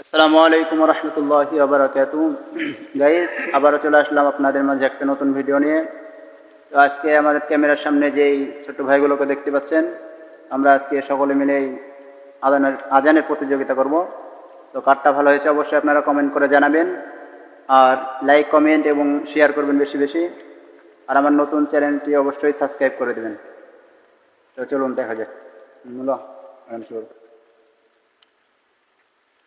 আসসালামু আলাইকুম রহমতুল্লাহ আবরাকাত গাইস আবারও চলে আসলাম আপনাদের মাঝে একটা নতুন ভিডিও নিয়ে। তো আজকে আমাদের ক্যামেরার সামনে যেই ছোট ভাইগুলোকে দেখতে পাচ্ছেন, আমরা আজকে সকলে মিলে এই আজানের প্রতিযোগিতা করব। তো ভালো হয়েছে অবশ্যই আপনারা কমেন্ট করে জানাবেন। আর লাইক কমেন্ট এবং শেয়ার করবেন বেশি বেশি। আর আমার নতুন চ্যানেলটি অবশ্যই সাবস্ক্রাইব করে দেবেন। তো চলুন দেখা যাক। মূল শুরু।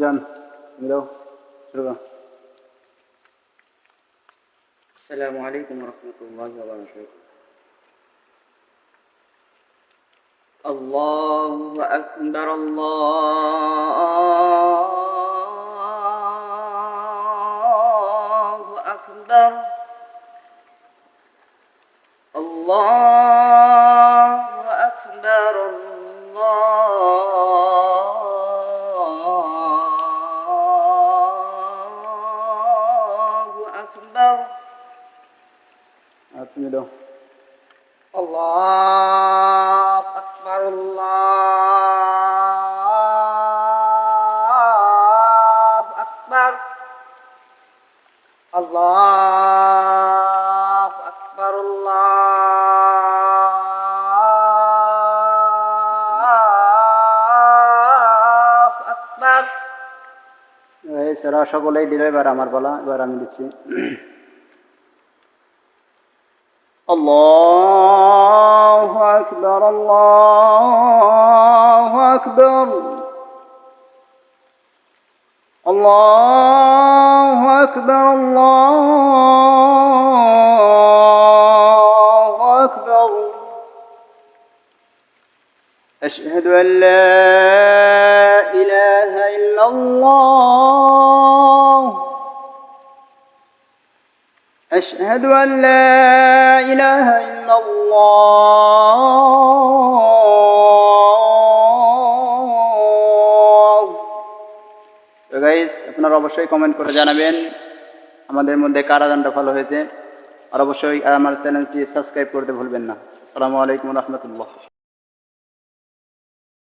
رمضان ميلو شكرا السلام عليكم ورحمة الله وبركاته. الله أكبر الله أكبر. الله أكبر Bismillah. Allah akbar Allah akbar Allah এই সেরা সকলেই দিল এবার আমার বলা এবার আমি দিচ্ছি الله أكبر الله أكبر الله أكبر الله أكبر أشهد أن لا إله إلا الله أشهد أن لا إله إلا الله তো গাইস আপনারা অবশ্যই কমেন্ট করে জানাবেন আমাদের মধ্যে কার আদানটা ভালো হয়েছে আর অবশ্যই আমার চ্যানেলটি সাবস্ক্রাইব করতে ভুলবেন না আসসালামু আলাইকুম রহমতুল্লাহ